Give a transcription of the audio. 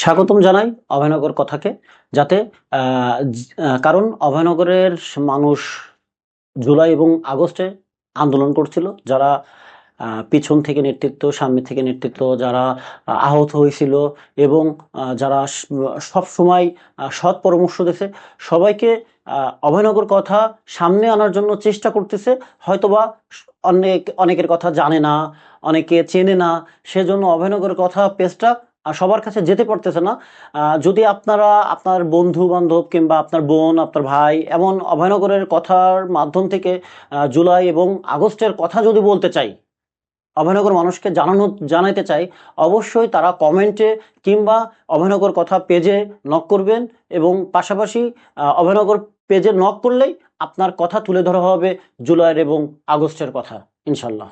স্বাগতম জানাই অভয়নগর কথাকে, যাতে কারণ অভয়নগরের মানুষ জুলাই এবং আগস্টে আন্দোলন করছিল, যারা পিছন থেকে নেতৃত্ব, সামনে থেকে নেতৃত্ব, যারা আহত হয়েছিল এবং যারা সব সময় সৎ পরামর্শ দিয়েছে, সবাইকে অভয়নগর কথা সামনে আনার জন্য চেষ্টা করতেছে, হয়তোবা অনেক, অনেকের কথা জানে না, অনেকে চেনে না, সেজন্য অভয়নগর কথা, পেজটা সবার কাছে যেতে পারতেছে না। যদি আপনারা আপনার বন্ধু বান্ধব কিংবা আপনার বোন, আপনার ভাই এমন অভয়নগরের কথার মাধ্যম থেকে জুলাই এবং আগস্টের কথা যদি বলতে চাই, অভয়নগর মানুষকে জানানো, জানাইতে চাই, অবশ্যই তারা কমেন্টে কিংবা অভয়নগর কথা পেজে নক করবেন এবং পাশাপাশি অভয়নগর পেজে নক করলেই আপনার কথা তুলে ধরা হবে জুলাইয়ের এবং আগস্টের কথা, ইনশাল্লাহ।